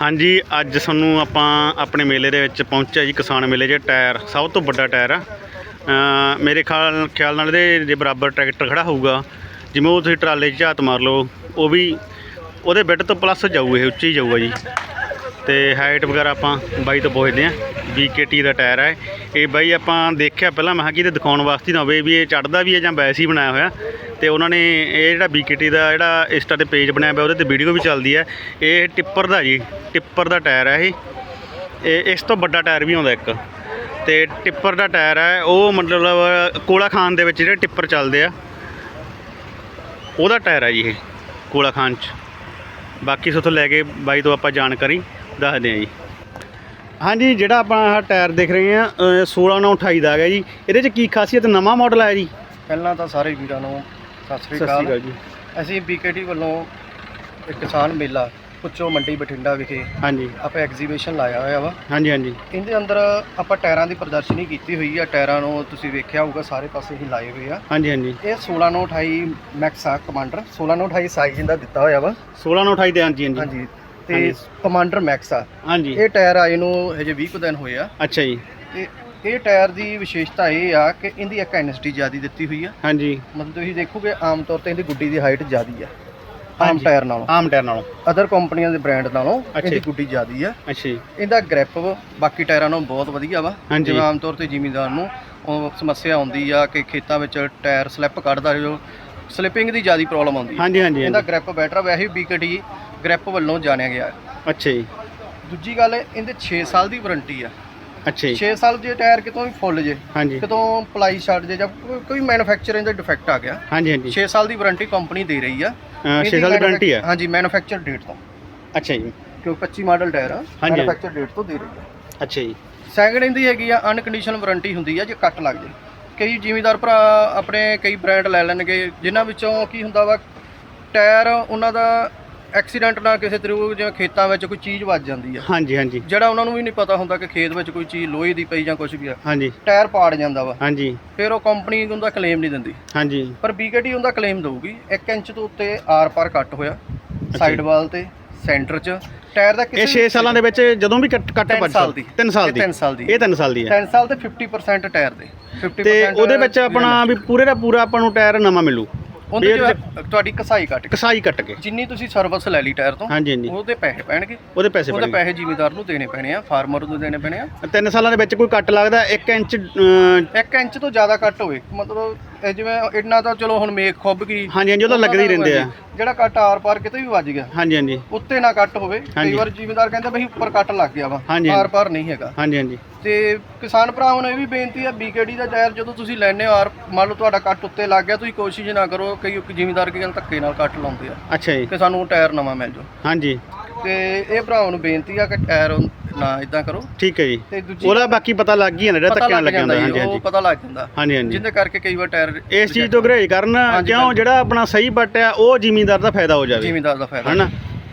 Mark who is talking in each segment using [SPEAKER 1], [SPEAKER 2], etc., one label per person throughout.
[SPEAKER 1] ਹਾਂਜੀ, ਅੱਜ ਸਾਨੂੰ ਆਪਾਂ ਆਪਣੇ ਮੇਲੇ ਦੇ ਵਿੱਚ ਪਹੁੰਚਿਆ ਜੀ, ਕਿਸਾਨ ਮੇਲੇ 'ਚ ਟਾਇਰ, ਸਭ ਤੋਂ ਵੱਡਾ ਟਾਇਰ ਆ। ਮੇਰੇ ਖਿਆਲ ਖਿਆਲ ਨਾਲ ਇਹਦੇ ਦੇ ਬਰਾਬਰ ਟਰੈਕਟਰ ਖੜਾ ਹੋਊਗਾ, ਜਿਵੇਂ ਉਹ ਤੁਸੀਂ ਟਰਾਲੇ 'ਚ ਝਾਤ ਮਾਰ ਲਓ, ਉਹ ਵੀ ਉਹਦੇ ਬਿੱਟ ਤੋਂ ਪਲੱਸ ਜਾਊ, ਇਹ ਉੱਚੀ ਜਾਊਗਾ ਜੀ। ਤੇ ਹਾਈਟ ਵਗੈਰਾ ਆਪਾਂ ਬਾਈ ਤੋਂ ਪੁੱਛਦੇ ਆ BKT ਦਾ ਟਾਇਰ ਹੈ ਇਹ। ਬਾਈ ਆਪਾਂ ਦੇਖਿਆ ਪਹਿਲਾਂ, ਮੈਂ ਕਿਹਾ ਕਿ ਇਹ ਦਿਖਾਉਣ ਵਾਸਤੇ ਨਾ ਹੋਵੇ ਵੀ ਇਹ ਚੜਦਾ ਵੀ ਹੈ ਜਾਂ ਵੈਸੇ ਹੀ ਬਣਾਇਆ ਹੋਇਆ। ਤੇ ਉਹਨਾਂ ਨੇ ਇਹ ਜਿਹੜਾ BKT ਦਾ ਜਿਹੜਾ ਇੰਸਟਾ ਤੇ ਪੇਜ ਬਣਾਇਆ ਹੋਇਆ ਉਹਦੇ ਤੇ ਵੀਡੀਓ ਵੀ ਚੱਲਦੀ ਹੈ। ਇਹ ਟਿੱਪਰ ਦਾ ਜੀ, ਟਿੱਪਰ ਦਾ ਟਾਇਰ ਹੈ ਇਹ। ਇਹ ਇਸ ਤੋਂ ਵੱਡਾ ਟਾਇਰ ਵੀ ਆਉਂਦਾ ਇੱਕ। ਤੇ ਟਿੱਪਰ ਦਾ ਟਾਇਰ ਹੈ, ਉਹ ਮਤਲਬ ਕੋਲਾ ਖਾਨ ਦੇ ਵਿੱਚ ਜਿਹੜੇ ਟਿੱਪਰ ਚੱਲਦੇ ਆ, ਉਹਦਾ ਟਾਇਰ ਹੈ ਜੀ ਇਹ, ਕੋਲਾ ਖਾਨ ਚ। ਬਾਕੀ ਸੋਥੋਂ ਲੈ ਕੇ ਬਾਈ ਤੋਂ ਆਪਾਂ ਜਾਣਕਾਰੀ। ਦੱਸਦੇ ਹਾਂ ਜੀ। ਹਾਂਜੀ ਜਿਹੜਾ ਆਪਾਂ ਆਹ ਟਾਇਰ ਦੇਖ ਰਹੇ ਆ 16928 ਦਾ ਹੈਗਾ ਜੀ। ਇਹਦੇ ਚ ਕੀ ਖਾਸੀਅਤ ਨਵਾਂ ਮਾਡਲ ਆਇਆ ਜੀ?
[SPEAKER 2] ਪਹਿਲਾਂ ਤਾਂ ਸਾਰੇ ਵੀਰਾਂ ਨੂੰ ਸਤਿ ਸ੍ਰੀ
[SPEAKER 1] ਸਤਿ ਸ਼੍ਰੀ
[SPEAKER 2] ਅਕਾਲ।
[SPEAKER 1] ਜੀ।
[SPEAKER 2] ਅਸੀਂ ਬੀਕੇਟੀ ਵੱਲੋਂ ਇੱਕ ਕਿਸਾਨ ਮੇਲਾ ਪੁੱਚੋ ਮੰਡੀ ਬਠਿੰਡਾ ਵਿਖੇ
[SPEAKER 1] ਹਾਂਜੀ।
[SPEAKER 2] ਆਪਾਂ ਐਗਜ਼ੀਬਿਸ਼ਨ ਲਾਇਆ ਹੋਇਆ ਵਾ।
[SPEAKER 1] ਹਾਂਜੀ ਹਾਂਜੀ।
[SPEAKER 2] ਇਹਦੇ ਅੰਦਰ ਆਪਾਂ ਟਾਇਰਾਂ ਦੀ ਪ੍ਰਦਰਸ਼ਨੀ ਕੀਤੀ ਹੋਈ ਆ। ਟਾਇਰਾਂ ਨੂੰ ਤੁਸੀਂ ਵੇਖਿਆ ਹੋਊਗਾ ਸਾਰੇ ਪਾਸੇ ਹੀ ਲਾਏ ਹੋਏ ਆ।
[SPEAKER 1] ਹਾਂਜੀ ਹਾਂਜੀ।
[SPEAKER 2] ਇਹ 1628 ਮੈਕਸ ਆ ਕਮਾਂਡਰ 1628 ਸਾਈਜ਼ ਇਹਦਾ ਦਿੱਤਾ ਹੋਇਆ ਵਾ।
[SPEAKER 1] 16928 ਦੇ ਹਾਂਜੀ ਹਾਂਜੀ।
[SPEAKER 2] ਹਾਂਜੀ। ਤੇ। ਕਮਾਂਡਰ ਮੈਕਸ ਆ।
[SPEAKER 1] ਹਾਂਜੀ।
[SPEAKER 2] ਇਹ ਟਾਇਰ ਆਏ ਨੂੰ ਹਜੇ 20 ਕੁ ਦਿਨ ਹੋਏ ਆ।
[SPEAKER 1] ਅੱਛਾ ਜੀ।
[SPEAKER 2] ਤੇ ਇਹ ਟਾਇਰ ਦੀ ਵਿਸ਼ੇਸ਼ਤਾ ਇਹ ਆ ਕਿ ਇਹਦੀ ਇੱਕ ਐਨਐਸਟੀ ਜ਼ਿਆਦੀ ਦਿੱਤੀ ਹੋਈ ਆ।
[SPEAKER 1] ਹਾਂਜੀ।
[SPEAKER 2] ਮਤਲਬ ਤੁਸੀਂ ਦੇਖੋਗੇ ਆਮ ਤੌਰ ਤੇ ਇਹਦੀ ਗੁੱਡੀ ਦੀ ਹਾਈਟ ਜ਼ਿਆਦੀ ਆ। ਆਮ। ਟਾਇਰ ਨਾਲੋਂ।
[SPEAKER 1] ਆਮ ਟਾਇਰ ਨਾਲੋਂ।
[SPEAKER 2] ਅਦਰ ਕੰਪਨੀਆਂ ਦੇ ਬ੍ਰਾਂਡ ਨਾਲੋਂ ਇਹਦੀ। ਗੁੱਡੀ ਜ਼ਿਆਦੀ ਆ।
[SPEAKER 1] ਅੱਛਾ
[SPEAKER 2] ਇਹਦਾ ਗ੍ਰਿਪ ਬਾਕੀ ਟਾਇਰਾਂ ਨਾਲੋਂ ਬਹੁਤ ਵਧੀਆ ਵਾ। ਜਿਵੇਂ ਆਮ ਤੌਰ ਤੇ ਜ਼ਿਮੀਂਦਾਰ ਨੂੰ ਉਹ ਸਮੱਸਿਆ ਆਉਂਦੀ ਆ ਕਿ ਖੇਤਾਂ ਵਿੱਚ ਟਾਇਰ ਸਲਿੱਪ ਕੱਢਦਾ ਜੋ ਸਲਿੱਪਿੰਗ ਦੀ ਜ਼ਿਆਦੀ ਪ੍ਰੋਬਲਮ ਆਉਂਦੀ
[SPEAKER 1] ਹਾਂਜੀ ਹਾਂਜੀ
[SPEAKER 2] ਇਹਦਾ ਗ੍ਰਿਪ ਬੈਟਰ ਵੈਸੇ ਵੀ ਬੀਕਟੀ ਗ੍ਰਿਪ ਵੱਲੋਂ ਜਾਣਿਆ ਗਿਆ ਹੈ।
[SPEAKER 1] ਅੱਛਾ ਜੀ।
[SPEAKER 2] ਦੂਜੀ ਗੱਲ ਇਹਦੇ 6 ਸਾਲ ਦੀ ਵਾਰੰਟੀ ਆ।
[SPEAKER 1] ਅੱਛਾ ਜੀ।
[SPEAKER 2] 6 ਸਾਲ ਜੇ ਟਾਇਰ ਕਿਤੋਂ ਵੀ ਫੁੱਲ ਜੇ
[SPEAKER 1] ਹਾਂਜੀ।
[SPEAKER 2] ਕਿਤੋਂ ਪਲਾਈ ਛੱਡ ਜੇ ਜਾਂ ਕੋਈ- ਕੋਈ ਮੈਨੂਫੈਕਚਰਿੰਗ ਦਾ ਡਿਫੈਕਟ ਆ ਗਿਆ।
[SPEAKER 1] ਹਾਂਜੀ ਹਾਂਜੀ।
[SPEAKER 2] 6 ਸਾਲ ਦੀ ਵਾਰੰਟੀ ਕੰਪਨੀ ਦੇ ਰਹੀ ਆ।
[SPEAKER 1] 6 ਸਾਲ ਦੀ ਵਾਰੰਟੀ ਹੈ
[SPEAKER 2] ਹਾਂਜੀ ਮੈਨੂਫੈਕਚਰ ਡੇਟ ਤੋਂ।
[SPEAKER 1] ਅੱਛਾ ਜੀ।
[SPEAKER 2] ਕਿਉਂਕਿ 25 ਮਾਡਲ ਟਾਇਰ ਆ
[SPEAKER 1] ਹਾਂਜੀ।
[SPEAKER 2] ਮੈਨੂਫੈਕਚਰ ਡੇਟ ਤੋਂ ਦੇ ਰਹੀ ਆ।
[SPEAKER 1] ਅੱਛਾ ਜੀ।
[SPEAKER 2] ਸੈਕਿੰਡ ਇਹਦੀ ਹੈਗੀ ਆ ਅਨਕੰਡੀਸ਼ਨਲ ਵਾਰੰਟੀ ਹੁੰਦੀ ਆ ਜੇ ਕੱਟ ਲੱਗ ਜੇ। ਕਈ ਜ਼ਿਮੀਦਾਰ ਭਰਾ ਆਪਣੇ ਕਈ ਬ੍ਰਾਂਡ ਲੈ ਲੈਣਗੇ ਜਿਨ੍ਹਾਂ ਵਿੱਚੋਂ ਕੀ ਹੁੰਦਾ ਵਾ ਟਾਇਰ ਉਹਨਾਂ ਦਾ ਐਕਸੀਡੈਂਟ ਨਾਲ ਕਿਸੇ ਤਰੀਕੇ ਜਿਵੇਂ ਖੇਤਾਂ ਵਿੱਚ ਕੋਈ ਚੀਜ਼ ਵੱਜ ਜਾਂਦੀ ਆ।
[SPEAKER 1] ਹਾਂਜੀ ਹਾਂਜੀ।
[SPEAKER 2] ਜਿਹੜਾ ਉਹਨਾਂ ਨੂੰ ਵੀ ਨਹੀਂ ਪਤਾ ਹੁੰਦਾ ਕਿ ਖੇਤ ਵਿੱਚ ਕੋਈ ਚੀਜ਼ ਲੋਹੇ ਦੀ ਪਈ ਜਾਂ ਕੁਝ ਵੀ ਆ।
[SPEAKER 1] ਹਾਂਜੀ।
[SPEAKER 2] ਟਾਇਰ ਪਾੜ ਜਾਂਦਾ ਵਾ।
[SPEAKER 1] ਹਾਂਜੀ।
[SPEAKER 2] ਫਿਰ ਉਹ ਕੰਪਨੀ ਉਹਦਾ ਕਲੇਮ ਨਹੀਂ ਦਿੰਦੀ।
[SPEAKER 1] ਹਾਂਜੀ।
[SPEAKER 2] ਪਰ BKT ਉਹਦਾ ਕਲੇਮ ਦਊਗੀ। 1 ਇੰਚ ਤੋਂ ਉੱਤੇ ਆਰ ਪਾਰ ਕੱਟ ਹੋਇਆ ਸਾਈਡ ਵਾਲ ਤੇ ਸੈਂਟਰ 'ਚ। ਟਾਇਰ ਦਾ
[SPEAKER 1] ਇਹ 6 ਸਾਲਾਂ ਦੇ ਵਿੱਚ ਜਦੋਂ ਵੀ ਕੱਟ ਕੱਟ ਵੱਜ
[SPEAKER 2] ਸਾਲ ਦੀ।
[SPEAKER 1] 3 ਸਾਲ ਦੀ।
[SPEAKER 2] ਤਿੰਨ ਸਾਲ ਦੀ।
[SPEAKER 1] ਇਹ 3 ਸਾਲ ਦੀ ਹੈ।
[SPEAKER 2] 3 ਸਾਲ ਤੇ 50% ਟਾਇਰ ਦੇ। 50%
[SPEAKER 1] ਤੇ ਉਹਦੇ ਵਿੱਚ ਆਪਣਾ ਵੀ ਪੂਰੇ ਦਾ ਪੂਰਾ ਆਪਾਂ ਨੂੰ ਟਾਇਰ ਨਵਾਂ ਮਿਲੂ।
[SPEAKER 2] ਉਹਦੇ ਚ ਤੁਹਾਡੀ ਕਸਾਈ ਕੱਟ
[SPEAKER 1] ਕਸਾਈ ਕੱਟ ਕੇ
[SPEAKER 2] ਜਿੰਨੀ ਤੁਸੀਂ ਸਰਵਿਸ ਲੈ ਲਈ ਟਾਇਰ ਤੋਂ
[SPEAKER 1] ਹਾਂਜੀ ਹਾਂਜੀ।
[SPEAKER 2] ਉਹਦੇ ਪੈਸੇ ਪੈਣਗੇ।
[SPEAKER 1] ਉਹਦੇ ਪੈਸੇ
[SPEAKER 2] ਉਹਦੇ ਪੈਸੇ ਜ਼ਿਮੀਦਾਰ ਨੂੰ ਦੇਣੇ ਪੈਣੇ ਆ ਫਾਰਮਰ ਨੂੰ ਦੇਣੇ ਪੈਣੇ ਆ।
[SPEAKER 1] 3 ਸਾਲਾਂ ਦੇ ਵਿੱਚ ਕੋਈ ਕੱਟ ਲੱਗਦਾ 1 ਇੰਚ ਅਹ,
[SPEAKER 2] 1 ਇੰਚ ਤੋਂ ਜ਼ਿਆਦਾ ਕੱਟ ਹੋਵੇ ਮਤਲਬ ਇਹ ਜਿਵੇਂ ਇੰਨਾ ਤਾਂ ਚਲੋ ਹੁਣ ਮੇਕ ਖੁੱਬ ਗਈ।
[SPEAKER 1] ਹਾਂਜੀ ਹਾਂਜੀ ਉਹ ਤਾਂ ਲੱਗਦੇ ਹੀ ਰਹਿੰਦੇ ਆ।
[SPEAKER 2] ਜਿਹੜਾ ਕੱਟ ਆਰ ਪਾਰ ਕਿਤੇ ਵੀ ਵੱਜ ਗਿਆ।
[SPEAKER 1] ਹਾਂਜੀ ਹਾਂਜੀ।
[SPEAKER 2] ਉੱਤੇ ਨਾ ਕੱਟ ਹੋਵੇ। ਕਈ। ਵਾਰ ਜ਼ਿਮੀਦਾਰ ਕਹਿੰਦਾ ਬਈ ਉੱਪਰ ਕੱਟ ਲੱਗ ਗਿਆ ਵਾ।
[SPEAKER 1] ਹਾਂਜੀ।
[SPEAKER 2] ਆਰ ਪਾਰ ਨਹੀਂ ਹੈਗਾ।
[SPEAKER 1] ਹਾਂਜੀ ਹਾਂਜੀ।
[SPEAKER 2] ਤੇ ਕਿਸਾਨ ਭਰਾਵਾਂ ਨੂੰ ਇਹ ਵੀ ਬੇਨਤੀ ਹੈ ਬੀਕੇਡੀ ਦਾ ਟਾਇਰ ਜਦੋਂ ਤੁਸੀਂ ਲੈਣੇ ਹੋ ਆਰ ਮੰਨ ਲਓ ਤੁਹਾਡਾ ਕੱਟ ਉੱਤੇ ਲੱਗ ਗਿਆ ਤੁਸੀਂ ਕੋਸ਼ਿਸ਼ ਨਾ ਕਰੋ ਕਈ ਜ਼ਿਮੀਦਾਰ ਕੀ ਗੱਲ ਧੱਕੇ ਨਾਲ ਕੱਟ ਲਾਉਂਦੇ ਆ।
[SPEAKER 1] ਅੱਛਾ ਜੀ।
[SPEAKER 2] ਕਿ ਸਾਨੂੰ ਟਾਇਰ ਨਵਾਂ ਮਿਲ ਜਾਓ।
[SPEAKER 1] ਹਾਂਜੀ।
[SPEAKER 2] ਤੇ ਇਹ ਭਰਾਵਾਂ ਨੂੰ ਬੇਨਤੀ ਆ ਕਿ ਟਾਇਰ ਨਾ ਇਦਾਂ ਕਰੋ।
[SPEAKER 1] ਠੀਕ ਹੈ ਜੀ।
[SPEAKER 2] ਤੇ ਦੂਜੀ
[SPEAKER 1] ਉਹਦਾ ਬਾਕੀ ਪਤਾ ਲੱਗ ਹੀ ਜਾਂਦਾ ਜਿਹੜਾ
[SPEAKER 2] ਪਤਾ
[SPEAKER 1] ਧੱਕੇ ਨਾਲ
[SPEAKER 2] ਲੱਗ
[SPEAKER 1] ਲੱਗਿਆ ਹੁੰਦਾ
[SPEAKER 2] ਜਾਂਦਾ
[SPEAKER 1] ਹਾਂਜੀ
[SPEAKER 2] ਜੀ, ਉਹ
[SPEAKER 1] ਹਾਂਜੀ।
[SPEAKER 2] ਪਤਾ ਲੱਗ ਜਾਂਦਾ।
[SPEAKER 1] ਹਾਂਜੀ ਹਾਂਜੀ।
[SPEAKER 2] ਜਿੰਦੇ ਕਰਕੇ ਕਈ ਵਾਰ ਟਾਇਰ
[SPEAKER 1] ਇਸ ਚੀਜ਼ ਤੋਂ ਗਰੇਜ ਕਰਨ
[SPEAKER 2] ਹਾਂਜੀ,
[SPEAKER 1] ਕਿਉਂ
[SPEAKER 2] ਹਾਂਜੀ।
[SPEAKER 1] ਜਿਹੜਾ ਆਪਣਾ ਸਹੀ ਬੱਟ ਆ ਉਹ ਜ਼ਿਮੀਂਦਾਰ ਦਾ ਫਾਇਦਾ ਹੋ ਜਾਵੇ।
[SPEAKER 2] ਜ਼ਿਮੀਦਾਰ ਦਾ ਫਾਇਦਾ।
[SPEAKER 1] ਹਨਾ?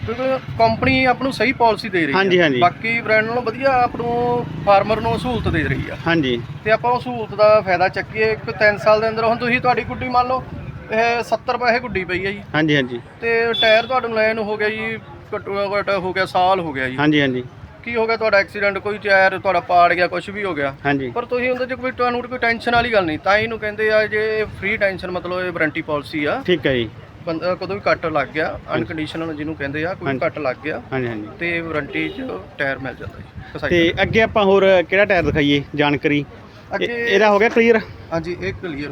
[SPEAKER 2] ਕਿਉਂਕਿ ਕੰਪਨੀ ਆਪ ਨੂੰ ਸਹੀ ਪਾਲਿਸੀ ਦੇ ਰਹੀ
[SPEAKER 1] ਹਾਂਜੀ,
[SPEAKER 2] ਹੈ
[SPEAKER 1] ਹਾਂਜੀ।
[SPEAKER 2] ਬਾਕੀ ਬ੍ਰਾਂਡ ਨਾਲੋਂ ਵਧੀਆ ਆਪ ਨੂੰ ਫਾਰਮਰ ਨੂੰ ਸਹੂਲਤ ਦੇ ਰਹੀ ਆ।
[SPEAKER 1] ਹਾਂਜੀ।
[SPEAKER 2] ਤੇ ਆਪਾਂ ਉਹ ਸਹੂਲਤ ਦਾ ਫਾਇਦਾ ਚੱਕੀਏ ਇੱਕ 3 ਸਾਲ ਦੇ ਅੰਦਰ ਹੁਣ ਤੁਸੀਂ ਤੁਹਾਡੀ ਗੁੱਡੀ ਮੰਨ ਲਓ ਇਹ 70 ਪੈਸੇ ਗੁੱਡੀ ਪਈ ਹੈ ਜੀ।
[SPEAKER 1] ਹਾਂਜੀ ਹਾਂਜੀ।
[SPEAKER 2] ਤੇ ਟਾਇਰ ਤੁਹਾਨੂੰ ਲੈਣ ਨੂੰ ਹੋ ਗਿਆ ਜੀ ਘੱਟੋ ਘੱਟ ਹੋ ਗਿਆ ਸਾਲ ਹੋ ਗਿਆ ਜੀ।
[SPEAKER 1] ਹਾਂਜੀ ਹਾਂਜੀ।
[SPEAKER 2] ਕੀ ਹੋ ਗਿਆ ਤੁਹਾਡਾ ਐਕਸੀਡੈਂਟ ਕੋਈ ਟਾਇਰ ਤੁਹਾਡਾ ਪਾੜ ਗਿਆ ਕੁਝ ਵੀ ਹੋ ਗਿਆ।
[SPEAKER 1] ਹਾਂਜੀ।
[SPEAKER 2] ਪਰ ਤੁਸੀਂ ਉਹਦੇ 'ਚ ਕੋਈ ਤੁਹਾਨੂੰ ਕੋਈ ਟੈਨਸ਼ਨ ਵਾਲੀ ਗੱਲ ਨਹੀਂ। ਤਾਂ ਇਹਨੂੰ ਕਹਿੰਦੇ ਆ ਜੇ ਫ੍ਰੀ ਟੈਨਸ਼ਨ ਮਤਲਬ ਇਹ ਵਾਰੰਟੀ ਪਾਲਿਸੀ ਆ।
[SPEAKER 1] ਠੀਕ ਹੈ ਜੀ।
[SPEAKER 2] ਬੰਦਾ ਕਦੋਂ ਵੀ ਕੱਟ ਲੱਗ ਗਿਆ। ਅਨਕੰਡੀਸ਼ਨਲ ਜਿਹਨੂੰ ਕਹਿੰਦੇ ਆ ਕੋਈ
[SPEAKER 1] ਹਾਂਜੀ।
[SPEAKER 2] ਕੱਟ ਲੱਗ ਗਿਆ।
[SPEAKER 1] ਹਾਂਜੀ ਹਾਂਜੀ।
[SPEAKER 2] ਤੇ ਵਾਰੰਟੀ 'ਚ ਟਾਇਰ ਮਿਲ ਜਾਂਦਾ ਜੀ।
[SPEAKER 1] ਤੇ ਅੱਗੇ ਆਪਾਂ ਹੋਰ ਕਿਹੜਾ ਟਾਇਰ ਦਿਖਾਈਏ? ਜਾਣਕਾਰੀ। ਇਹ-
[SPEAKER 2] ਅੱਗੇ
[SPEAKER 1] ਇਹਦਾ ਹੋ ਗਿਆ ਕਲੀਅਰ
[SPEAKER 2] ਹਾਂਜੀ ਇਹ ਕਲੀਅਰ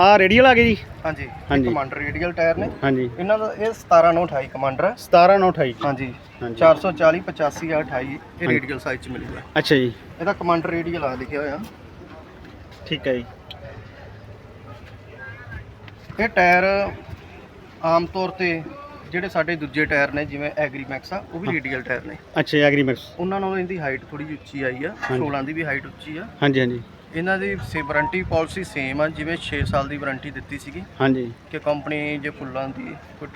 [SPEAKER 1] ਆ ਰੇਡੀਅਲ ਆ ਗਏ ਜੀ?
[SPEAKER 2] ਹਾਂਜੀ
[SPEAKER 1] ਹਾਂਜੀ।
[SPEAKER 2] ਕਮਾਂਡਰ ਰੇਡੀਅਲ ਟਾਇਰ ਨੇ।
[SPEAKER 1] ਹਾਂਜੀ।
[SPEAKER 2] ਇਹਨਾਂ ਦਾ ਇਹ 17928 ਕਮਾਂਡਰ ਹੈ
[SPEAKER 1] 17928
[SPEAKER 2] ਹਾਂਜੀ।
[SPEAKER 1] ਹਾਂਜੀ।
[SPEAKER 2] 440 85 ਆ 28 ਇਹ ਰੇਡੀਅਲ ਸਾਈਜ਼ 'ਚ ਮਿਲੂਗਾ।
[SPEAKER 1] ਅੱਛਾ ਜੀ।
[SPEAKER 2] ਇਹਦਾ ਕਮਾਂਡਰ ਰੇਡੀਅਲ ਆ ਲਿਖਿਆ ਹੋਇਆ।
[SPEAKER 1] ਠੀਕ ਹੈ ਜੀ।
[SPEAKER 2] ਇਹ ਟਾਇਰ ਆਮ ਤੌਰ ਤੇ ਜਿਹੜੇ ਸਾਡੇ ਦੂਜੇ ਟਾਇਰ ਨੇ ਜਿਵੇਂ ਐਗਰੀਮੈਕਸ ਆ ਉਹ ਵੀ ਰੇਡੀਅਲ ਟਾਇਰ ਨੇ।
[SPEAKER 1] ਅੱਛਾ ਐਗਰੀਮੈਕਸ
[SPEAKER 2] ਉਹਨਾਂ ਨਾਲੋਂ ਇਹਦੀ ਹਾਈਟ ਥੋੜੀ ਜਿਹੀ ਉੱਚੀ ਆਈ ਆ।
[SPEAKER 1] ਹਾਂਜੀ।
[SPEAKER 2] 16 ਦੀ ਵੀ ਹਾਈਟ ਉੱਚੀ ਆ।
[SPEAKER 1] ਹਾਂਜੀ ਹਾਂਜੀ।
[SPEAKER 2] ਇਹਨਾਂ ਦੀ ਸੇ ਵਾਰੰਟੀ ਪਾਲਿਸੀ ਸੇਮ ਆ ਜਿਵੇਂ 6 ਸਾਲ ਦੀ ਵਾਰੰਟੀ ਦਿੱਤੀ ਸੀਗੀ।
[SPEAKER 1] ਹਾਂਜੀ।
[SPEAKER 2] ਕਿ ਕੰਪਨੀ ਜੇ ਫੁੱਲਾਂ ਦੀ ਕੋਈ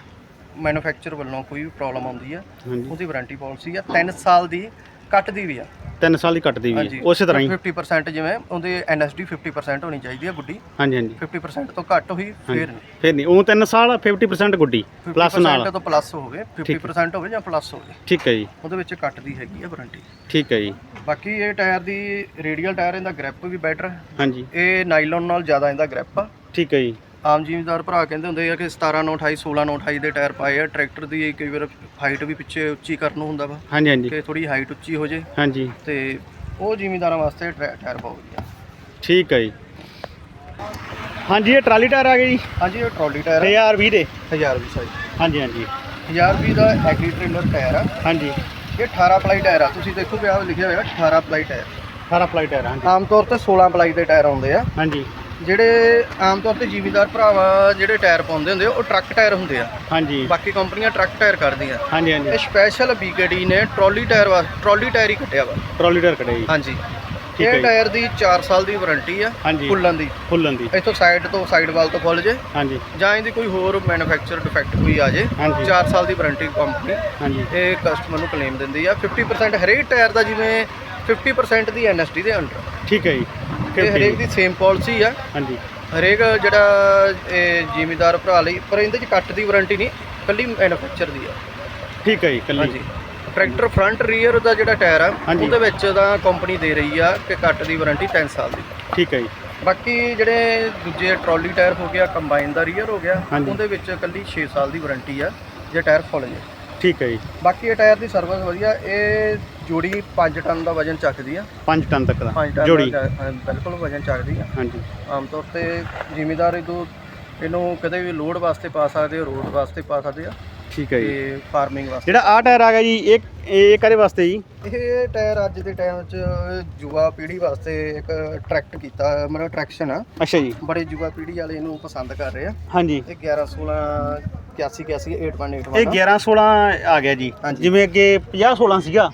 [SPEAKER 2] ਮੈਨੂਫੈਕਚਰ ਵੱਲੋਂ ਕੋਈ ਵੀ ਪ੍ਰੋਬਲਮ ਆਉਂਦੀ ਆ
[SPEAKER 1] ਹਾਂਜੀ।
[SPEAKER 2] ਉਹਦੀ ਵਾਰੰਟੀ ਪਾਲਿਸੀ ਆ 3 ਸਾਲ ਦੀ ਕੱਟਦੀ ਵੀ ਆ।
[SPEAKER 1] 3 ਸਾਲ ਦੀ ਕੱਟਦੀ ਵੀ ਹੈ। ਉਸੇ ਤਰ੍ਹਾਂ ਹੀ।
[SPEAKER 2] 50% ਜਿਵੇਂ ਉਹਦੇ ਐਨਐਸਡੀ 50% ਹੋਣੀ ਚਾਹੀਦੀ ਆ ਗੁੱਡੀ।
[SPEAKER 1] ਹਾਂਜੀ ਹਾਂਜੀ।
[SPEAKER 2] 50% ਤੋਂ ਘੱਟ ਹੋਈ ਫੇਰ ਨਹੀਂ।
[SPEAKER 1] ਫਿਰ ਨਹੀਂ ਉਹ 3 ਸਾਲ 50% ਗੁੱਡੀ ਪਲੱਸ ਨਾਲ।
[SPEAKER 2] 50% ਤੋਂ ਪਲੱਸ ਹੋਵੇ 50% ਹੋਵੇ ਜਾਂ ਪਲੱਸ ਹੋਵੇ।
[SPEAKER 1] ਠੀਕ ਹੈ ਜੀ।
[SPEAKER 2] ਉਹਦੇ ਵਿੱਚ ਕੱਟਦੀ ਹੈਗੀ ਆ ਵਾਰੰਟੀ
[SPEAKER 1] ਠੀਕ ਹੈ ਜੀ।
[SPEAKER 2] ਬਾਕੀ ਇਹ ਟਾਇਰ ਦੀ ਰੇਡੀਅਲ ਟਾਇਰ ਇਹਦਾ ਗ੍ਰਿਪ ਵੀ ਬੈਟਰ
[SPEAKER 1] ਹਾਂਜੀ।
[SPEAKER 2] ਇਹ ਨਾਈਲਨ ਨਾਲ ਜ਼ਿਆਦਾ ਇਹਦਾ ਗ੍ਰਿਪ ਆ।
[SPEAKER 1] ਠੀਕ ਹੈ ਜੀ।
[SPEAKER 2] ਆਮ ਜ਼ਿਮੀਦਾਰ ਭਰਾ ਕਹਿੰਦੇ ਹੁੰਦੇ ਆ ਕਿ 17 ਨੌ 28 16 ਨੌ 28 ਦੇ ਟਾਇਰ ਪਾਏ ਆ ਟਰੈਕਟਰ ਦੀ ਕਈ ਵਾਰ ਹਾਈਟ ਵੀ ਪਿੱਛੇ ਉੱਚੀ ਕਰਨ ਨੂੰ ਹੁੰਦਾ ਵਾ।
[SPEAKER 1] ਹਾਂਜੀ ਹਾਂਜੀ।
[SPEAKER 2] ਕਿ ਥੋੜੀ ਹਾਈਟ ਉੱਚੀ ਹੋ ਜੇ।
[SPEAKER 1] ਹਾਂਜੀ।
[SPEAKER 2] ਤੇ ਉਹ ਜ਼ਿਮੀਦਾਰਾਂ ਵਾਸਤੇ ਟਰੈ- ਟਾਇਰ ਬਹੁਤ ਵਧੀਆ।
[SPEAKER 1] ਠੀਕ ਹੈ ਜੀ। ਹਾਂਜੀ ਇਹ ਟਰਾਲੀ ਟਾਇਰ ਆ ਗਏ ਜੀ।
[SPEAKER 2] ਹਾਂਜੀ ਇਹ ਟਰਾਲੀ ਟਾਇਰ ਹੈ
[SPEAKER 1] 1020 ਦੇ।
[SPEAKER 2] 1020 ਸਾਈਜ਼
[SPEAKER 1] ਹਾਂਜੀ ਹਾਂਜੀ।
[SPEAKER 2] 1020 ਦਾ ਐਗਰੀ ਟ੍ਰੇਲਰ ਟਾਇਰ ਆ।
[SPEAKER 1] ਹਾਂਜੀ।
[SPEAKER 2] ਇਹ 18 ਪਲਾਈ ਟਾਇਰ ਆ। ਤੁਸੀਂ ਦੇਖੋਗੇ ਆ ਲਿਖਿਆ ਹੋਇਆ 18 ਪਲਾਈ ਟਾਇਰ।
[SPEAKER 1] 18 ਫਲਾਈਟ ਟਾਇਰ ਹਾਂਜੀ।
[SPEAKER 2] ਆਮ ਤੌਰ ਤੇ 16 ਪਲਾਈ ਦੇ ਟਾਇਰ ਆਉਂਦੇ ਆ।
[SPEAKER 1] ਹਾਂਜੀ।
[SPEAKER 2] ਜਿਹੜੇ ਆਮ ਤੌਰ ਤੇ ਜ਼ਿਮੀਦਾਰ ਭਰਾਵਾ ਜਿਹੜੇ ਟਾਇਰ ਪਾਉਂਦੇ ਹੁੰਦੇ ਆ ਉਹ ਟਰੱਕ ਟਾਇਰ ਹੁੰਦੇ ਆ।
[SPEAKER 1] ਹਾਂਜੀ।
[SPEAKER 2] ਬਾਕੀ ਕੰਪਨੀਆਂ ਟਰੱਕ ਟਾਇਰ ਕਰਦੀਆਂ।
[SPEAKER 1] ਹਾਂਜੀ ਹਾਂਜੀ।
[SPEAKER 2] ਇਹ ਸਪੈਸ਼ਲ ਬੀਕੇਡੀ ਨੇ ਟਰਾਲੀ ਟਾਇਰ ਵਾਸਤੇ ਟਰਾਲੀ ਟਾਇਰ ਹੀ ਕੱਟਿਆ ਵਾ।
[SPEAKER 1] ਟਰਾਲੀ ਟਾਇਰ ਕਢਾਈ ਜੀ।
[SPEAKER 2] ਹਾਂਜੀ।
[SPEAKER 1] ਠੀਕ ਹੈ
[SPEAKER 2] ਇਹ
[SPEAKER 1] ਜੀ।
[SPEAKER 2] ਟਾਇਰ ਦੀ 4 ਸਾਲ ਦੀ ਵਾਰੰਟੀ ਆ
[SPEAKER 1] ਹਾਂਜੀ।
[SPEAKER 2] ਫੁੱਲਣ ਦੀ।
[SPEAKER 1] ਫੁੱਲਣ ਦੀ।
[SPEAKER 2] ਇੱਥੋਂ ਸਾਈਡ ਤੋਂ ਸਾਈਡ ਵਾਲ ਤੋਂ ਖੁੱਲ ਜੇ।
[SPEAKER 1] ਹਾਂਜੀ।
[SPEAKER 2] ਜਾਂ ਇਹਦੀ ਕੋਈ ਹੋਰ ਮੈਨੂਫੈਕਚਰ ਡਿਫੈਕਟ ਕੋਈ ਆ ਜੇ
[SPEAKER 1] ਹਾਂਜੀ।
[SPEAKER 2] 4 ਸਾਲ ਦੀ ਵਾਰੰਟੀ ਕੰਪਨੀ।
[SPEAKER 1] ਹਾਂਜੀ।
[SPEAKER 2] ਇਹ ਕਸਟਮਰ ਨੂੰ ਕਲੇਮ ਦਿੰਦੀ ਆ। 50% ਹਰੇਕ ਟਾਇਰ ਦਾ ਜਿਵੇਂ 50% ਦੀ ਐਨਐਸਡੀ ਦੇ ਅੰਡਰ
[SPEAKER 1] ਠੀਕ ਹੈ ਜੀ।
[SPEAKER 2] ਇਹ ਹਰੇਕ ਦੀ ਸੇਮ ਪਾਲਿਸੀ ਆ।
[SPEAKER 1] ਹਾਂਜੀ।
[SPEAKER 2] ਹਰੇਕ ਜਿਹੜਾ ਇਹ ਜ਼ਿਮੀਦਾਰ ਭਰਾ ਲਈ ਪਰ ਇਹਦੇ ਚ ਕੱਟ ਦੀ ਵਾਰੰਟੀ ਨਹੀਂ ਕੱਲੀ ਮੈਨੂਫੈਕਚਰ ਦੀ ਆ।
[SPEAKER 1] ਠੀਕ ਹੈ ਜੀ ਕੱਲੀ
[SPEAKER 2] ਹਾਂਜੀ। ਟਰੈਕਟਰ ਫਰੰਟ ਰੀਅਰ ਦਾ ਜਿਹੜਾ ਟਾਇਰ ਆ
[SPEAKER 1] ਹਾਂਜੀ।
[SPEAKER 2] ਉਹਦੇ ਵਿੱਚ ਤਾਂ ਕੰਪਨੀ ਦੇ ਰਹੀ ਆ ਕਿ ਕੱਟ ਦੀ ਵਾਰੰਟੀ 3 ਸਾਲ ਦੀ।
[SPEAKER 1] ਠੀਕ ਹੈ ਜੀ।
[SPEAKER 2] ਬਾਕੀ ਜਿਹੜੇ ਦੂਜੇ ਟਰਾਲੀ ਟਾਇਰ ਹੋ ਗਿਆ ਕੰਬਾਈਨ ਦਾ ਰੀਅਰ ਹੋ ਗਿਆ
[SPEAKER 1] ਹਾਂਜੀ।
[SPEAKER 2] ਉਹਦੇ ਵਿੱਚ ਕੱਲੀ 6 ਸਾਲ ਦੀ ਵਾਰੰਟੀ ਆ ਜੇ ਟਾਇਰ ਫੁੱਲ ਜੇ।
[SPEAKER 1] ਠੀਕ ਹੈ ਜੀ।
[SPEAKER 2] ਬਾਕੀ ਇਹ ਟਾਇਰ ਦੀ ਸਰਵਿਸ ਵਧੀਆ ਇਹ ਜੋੜੀ 5 ਟਨ ਦਾ ਵਜਨ ਚੱਕਦੀ ਆ।
[SPEAKER 1] 5 ਟਨ ਤੱਕ ਦਾ
[SPEAKER 2] 5 ਟਨ
[SPEAKER 1] ਜੋੜੀ।
[SPEAKER 2] ਦਾ ਹਾਂ, ਬਿਲਕੁਲ ਵਜਨ ਚੱਕਦੀ ਆ।
[SPEAKER 1] ਹਾਂਜੀ।
[SPEAKER 2] ਆਮ ਤੌਰ ਤੇ ਜ਼ਿਮੀਦਾਰ ਇਹਨੂੰ ਇਹਨੂੰ ਕਦੇ ਵੀ ਲੋਡ ਵਾਸਤੇ ਪਾ ਸਕਦੇ ਆ ਰੋਡ ਵਾਸਤੇ ਪਾ ਸਕਦੇ ਆ।
[SPEAKER 1] ਠੀਕ ਹੈ ਜੀ।
[SPEAKER 2] ਤੇ ਫਾਰਮਿੰਗ ਵਾਸਤੇ।
[SPEAKER 1] ਜਿਹੜਾ ਆ ਟਾਇਰ ਆ ਗਿਆ ਜੀ ਇਹ ਇਹ ਕਰੇ ਵਾਸਤੇ ਜੀ?
[SPEAKER 2] ਇਹ ਟਾਇਰ ਅੱਜ ਦੇ ਟਾਈਮ 'ਚ ਯੁਵਾ ਪੀੜ੍ਹੀ ਵਾਸਤੇ ਇੱਕ ਅਟਰੈਕਟ ਕੀਤਾ ਮਤਲਬ ਅਟਰੈਕਸ਼ਨ ਆ।
[SPEAKER 1] ਅੱਛਾ ਜੀ।
[SPEAKER 2] ਬੜੇ ਯੁਵਾ ਪੀੜ੍ਹੀ ਵਾਲੇ ਇਹਨੂੰ ਪਸੰਦ ਕਰ ਰਹੇ ਆ।
[SPEAKER 1] ਹਾਂਜੀ।
[SPEAKER 2] ਇਹ 11 16 81 81 8.8
[SPEAKER 1] ਇਹ 11 16 ਆ ਗਿਆ ਜੀ। ਜਿਵੇਂ ਅੱਗੇ 50 16 ਸੀਗਾ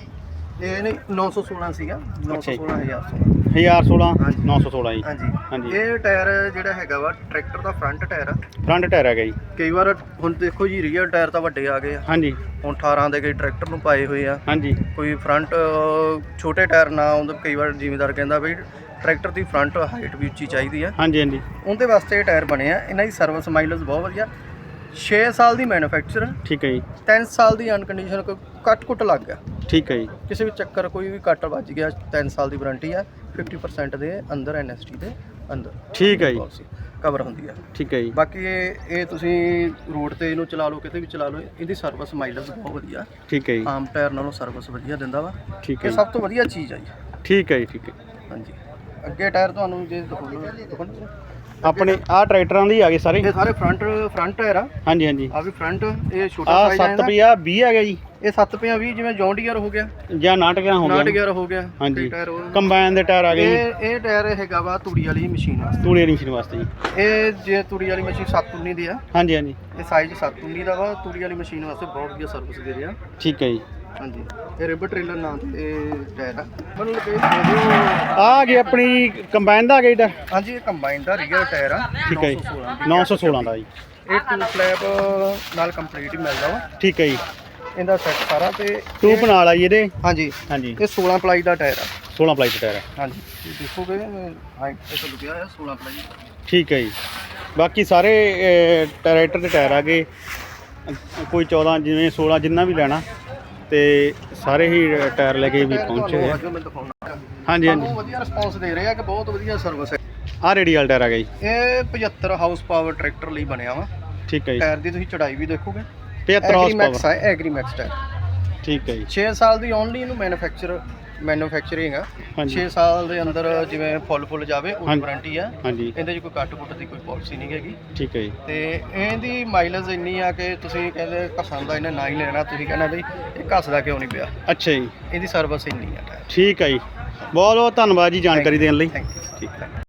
[SPEAKER 2] ਇਹ ਨਹੀਂ 916 ਸੀਗਾ।
[SPEAKER 1] ਅੱਛਾ ਜੀ।
[SPEAKER 2] 916000
[SPEAKER 1] 1016
[SPEAKER 2] ਹਾਂਜੀ।
[SPEAKER 1] 916 ਜੀ।
[SPEAKER 2] ਹਾਂਜੀ।
[SPEAKER 1] ਹਾਂਜੀ।
[SPEAKER 2] ਇਹ ਟਾਇਰ ਜਿਹੜਾ ਹੈਗਾ ਵਾ ਟਰੈਕਟਰ ਦਾ ਫਰੰਟ ਟਾਇਰ ਆ।
[SPEAKER 1] ਫਰੰਟ ਟਾਇਰ ਗਿਆ ਜੀ।
[SPEAKER 2] ਕਈ ਵਾਰ ਹੁਣ ਦੇਖੋ ਜੀ ਰੀਅਰ ਟਾਇਰ ਤਾਂ ਵੱਡੇ ਆ ਗਏ ਆ।
[SPEAKER 1] ਹਾਂਜੀ।
[SPEAKER 2] ਹੁਣ 18 ਦੇ ਕਈ ਟਰੈਕਟਰ ਨੂੰ ਪਾਏ ਹੋਏ ਆ।
[SPEAKER 1] ਹਾਂਜੀ।
[SPEAKER 2] ਕੋਈ ਫਰੰਟ ਛੋਟੇ ਟਾਇਰ ਨਾ ਆਉਂਦੇ ਕਈ ਵਾਰ ਜ਼ਿਮੀਦਾਰ ਕਹਿੰਦਾ ਬਈ ਟਰੈਕਟਰ ਦੀ ਫਰੰਟ ਹਾਈਟ ਵੀ ਉੱਚੀ ਚਾਹੀਦੀ ਆ।
[SPEAKER 1] ਹਾਂਜੀ ਹਾਂਜੀ।
[SPEAKER 2] ਉਹਦੇ ਵਾਸਤੇ ਇਹ ਟਾਇਰ ਬਣੇ ਆ। ਇਹਨਾਂ ਦੀ ਸਰਵਿਸ ਮਾਈਲੇਜ ਬਹੁਤ ਵਧੀਆ। 6 ਸਾਲ ਦੀ ਮੈਨੂਫੈਕਚਰ
[SPEAKER 1] ਠੀਕ ਹੈ ਜੀ।
[SPEAKER 2] 3 ਸਾਲ ਦੀ ਅਨਕੰਡੀਸ਼ਨ ਕੱਟ ਕੁੱਟ ਲੱਗ ਗਿਆ।
[SPEAKER 1] ਠੀਕ ਹੈ ਜੀ।
[SPEAKER 2] ਕਿਸੇ ਵੀ ਚੱਕਰ ਕੋਈ ਵੀ ਕੱਟ ਵੱਜ ਗਿਆ 3 ਸਾਲ ਦੀ ਵਾਰੰਟੀ ਆ 50% ਦੇ ਅੰਦਰ ਐਨਐਸਟੀ ਦੇ ਅੰਦਰ।
[SPEAKER 1] ਠੀਕ ਹੈ ਜੀ।
[SPEAKER 2] ਕਵਰ ਹੁੰਦੀ ਆ।
[SPEAKER 1] ਠੀਕ ਹੈ ਜੀ।
[SPEAKER 2] ਬਾਕੀ ਇਹ ਇਹ ਤੁਸੀਂ ਰੋਡ ਤੇ ਇਹਨੂੰ ਚਲਾ ਲਓ ਕਿਤੇ ਵੀ ਚਲਾ ਲਓ ਇਹਦੀ ਸਰਵਿਸ ਮਾਈਲੇਜ ਬਹੁਤ ਵਧੀਆ।
[SPEAKER 1] ਠੀਕ ਹੈ ਜੀ।
[SPEAKER 2] ਆਮ ਟਾਇਰ ਨਾਲੋਂ ਸਰਵਿਸ ਵਧੀਆ ਦਿੰਦਾ ਵਾ।
[SPEAKER 1] ਠੀਕ ਹੈ
[SPEAKER 2] ਇਹ ਸਭ ਤੋਂ ਵਧੀਆ ਚੀਜ਼ ਆ ਜੀ।
[SPEAKER 1] ਠੀਕ ਹੈ ਜੀ ਠੀਕ ਹੈ।
[SPEAKER 2] ਹਾਂਜੀ। ਅੱਗੇ ਟਾਇਰ ਤੁਹਾਨੂੰ ਜੇ ਦਿਖਾਉਣਾ ਦਿਖਾਉਣਾ।
[SPEAKER 1] ਆਪਣੇ ਆ ਟਰੈਕਟਰਾਂ ਦੀ ਆ ਗਏ ਸਾਰੇ।
[SPEAKER 2] ਇਹ ਸਾਰੇ ਫਰੰਟ ਫਰੰਟ ਟਾਇਰ ਆ।
[SPEAKER 1] ਹਾਂਜੀ ਹਾਂਜੀ।
[SPEAKER 2] ਆ ਵੀ ਫਰੰਟ ਇਹ ਛੋਟਾ
[SPEAKER 1] ਆ
[SPEAKER 2] ਸਾਈਜ਼
[SPEAKER 1] 7
[SPEAKER 2] ਆ
[SPEAKER 1] ਵੀ ਆ 20 ਆ ਗਿਆ ਜੀ।
[SPEAKER 2] ਇਹ 7 ਪਿਆ 20 ਜਿਵੇਂ ਜੌਨ ਡੀਅਰ ਹੋ ਗਿਆ।
[SPEAKER 1] ਜਾਂ ਨਾਟਕਾਂ ਹੋ
[SPEAKER 2] 9
[SPEAKER 1] ਗਿਆ
[SPEAKER 2] ਗੇਅਰ ਹੋ ਗਿਆ।
[SPEAKER 1] ਹਾਂਜੀ। ਕੰਬਾਈਨ ਦੇ ਟਾਇਰ ਆ ਗਏ
[SPEAKER 2] ਇਹ ਇਹ ਟਾਇਰ ਹੈਗਾ ਵਾ ਤੂੜੀ ਵਾਲੀ ਮਸ਼ੀਨ ਵਾਸਤੇ।
[SPEAKER 1] ਤੂੜੀ ਵਾਲੀ ਮਸ਼ੀਨ ਵਾਸਤੇ ਜੀ।
[SPEAKER 2] ਇਹ ਜੇ ਤੂੜੀ ਵਾਲੀ ਮਸ਼ੀਨ 719 ਦੀ ਆ।
[SPEAKER 1] ਹਾਂਜੀ ਹਾਂਜੀ।
[SPEAKER 2] ਇਹ ਸਾਈਜ਼ 719 ਦਾ ਵਾ। ਤੂੜੀ ਵਾਲੀ ਮਸ਼ੀਨ ਵਾਸਤੇ ਬਹੁਤ ਵਧੀਆ ਸਰਵਿਸ ਦੇ ਰਿਹਾ।
[SPEAKER 1] ਠੀਕ ਹੈ ਜੀ।
[SPEAKER 2] ਹਾਂਜੀ। ਇਹ ਰਿਬ ਟ੍ਰੇਲਰ ਨਾਂ ਤੇ ਟਾਇਰ ਆ। ਮਤਲਬ ਕਿ ਇਹਦੇ-
[SPEAKER 1] ਆ ਆ ਗਈ ਆਪਣੀ ਕੰਬਾਈਨ ਦਾ ਆ ਗਿਆ ਜੀ
[SPEAKER 2] ਹਾਂਜੀ ਇਹ ਕੰਬਾਈਨ ਦਾ ਰੀਅਰ ਟਾਇਰ ਆ।
[SPEAKER 1] ਠੀਕ ਹੈ ਜੀ।
[SPEAKER 2] 916
[SPEAKER 1] 916 ਦਾ ਜੀ।
[SPEAKER 2] ਇਹ ਟੂ ਫਲੈਪ ਨਾਲ ਕੰਪਲੀਟ ਹੀ ਮਿਲਦਾ ਵਾ।
[SPEAKER 1] ਠੀਕ ਹੈ ਜੀ।
[SPEAKER 2] ਇਹਦਾ ਸੈੱਟ ਸਾਰਾ ਤੇ
[SPEAKER 1] ਟੂਪ ਨਾਲ ਆ ਜੀ ਇਹਦੇ।
[SPEAKER 2] ਹਾਂਜੀ।
[SPEAKER 1] ਹਾਂਜੀ।
[SPEAKER 2] ਇਹ 16 ਪਲਾਈ ਦਾ ਟਾਇਰ ਆ।
[SPEAKER 1] 16 ਪਲਾਈ ਟਾਇਰ ਹੈ
[SPEAKER 2] ਹਾਂਜੀ। ਇਹ ਦੇਖੋਗੇ ਹਾਈਟ ਤੇ ਤਾਂ ਲਿਖਿਆ ਹੋਇਆ 16 ਪਲਾਈ
[SPEAKER 1] ਠੀਕ ਹੈ ਜੀ। ਬਾਕੀ ਸਾਰੇ ਅਹ, ਟਰੈਕਟਰ ਦੇ ਟਾਇਰ ਆ ਗਏ। ਅ- ਕੋਈ 14 ਜਿਵੇਂ 16 ਜਿੰਨਾ ਵੀ ਲੈਣਾ। ਤੇ ਸਾਰੇ ਹੀ ਟਾਇਰ ਲੈ ਕੇ ਵੀ ਪਹੁੰਚੇ ਆ। ਹਾਂਜੀ ਹਾਂਜੀ।
[SPEAKER 2] ਵਧੀਆ ਰਿਸਪੌਂਸ ਦੇ ਰਹੇ ਆ ਕਿ ਬਹੁਤ ਵਧੀਆ ਸਰਵਿਸ ਹੈ।
[SPEAKER 1] ਆ ਰੇਡੀਅਲ ਟਾਇਰ ਆ ਗਿਆ ਜੀ।
[SPEAKER 2] ਇਹ 75 ਹਾਊਸ ਪਾਵਰ ਟਰੈਕਟਰ ਲਈ ਬਣਿਆ ਵਾ।
[SPEAKER 1] ਠੀਕ ਹੈ ਜੀ।
[SPEAKER 2] ਟਾਇਰ ਦੀ ਤੁਸੀਂ ਚੜਾਈ ਵੀ ਦੇਖੋਗੇ।
[SPEAKER 1] 75 ਹਾਰਸ
[SPEAKER 2] ਐਗਰੀਮੈਕਸ
[SPEAKER 1] ਪਾਵਰ
[SPEAKER 2] ਹੈ ਐਗਰੀਮੈਕਸ ਟਾਇਰ।
[SPEAKER 1] ਠੀਕ ਹੈ ਜੀ।
[SPEAKER 2] 6 ਸਾਲ ਦੀ ਓਨਲੀ ਇਹਨੂੰ ਮੈਨੂਫੈਕਚਰ ਮੈਨੂਫੈਕਚਰਿੰਗ ਆ।
[SPEAKER 1] ਹਾਂਜੀ।
[SPEAKER 2] 6 ਸਾਲ ਦੇ ਅੰਦਰ ਜਿਵੇਂ ਫੁੱਲ ਫੁੱਲ ਜਾਵੇ ਉਹ
[SPEAKER 1] ਹਾਂਜੀ।
[SPEAKER 2] ਵਾਰੰਟੀ ਆ।
[SPEAKER 1] ਹਾਂਜੀ।
[SPEAKER 2] ਇਹਦੇ 'ਚ ਕੋਈ ਕੱਟ ਕੁੱਟ ਦੀ ਕੋਈ ਪਾਲਿਸੀ ਨਹੀਂ ਹੈਗੀ।
[SPEAKER 1] ਠੀਕ ਹੈ ਜੀ।
[SPEAKER 2] ਤੇ ਇਹਦੀ ਮਾਈਲੇਜ ਇੰਨੀ ਆ ਕਿ ਤੁਸੀਂ ਕਹਿੰਦੇ ਘਸਣ ਦਾ ਇਹਨੇ ਨਾ ਹੀ ਲੈਣਾ ਤੁਸੀਂ ਕਹਿੰਦਾ ਬਈ ਇਹ ਘਸਦਾ ਕਿਉਂ ਨਹੀਂ ਪਿਆ?
[SPEAKER 1] ਅੱਛਾ ਜੀ।
[SPEAKER 2] ਇਹਦੀ ਸਰਵਿਸ ਇੰਨੀ ਆ।
[SPEAKER 1] ਠੀਕ ਹੈ ਜੀ। ਬਹੁਤ ਬਹੁਤ ਧੰਨਵਾਦ ਜੀ ਜਾਣਕਾਰੀ ਦੇਣ ਲਈ।
[SPEAKER 2] ਥੈਂਕ ਯੂ
[SPEAKER 1] ਠੀਕ। ਹੈ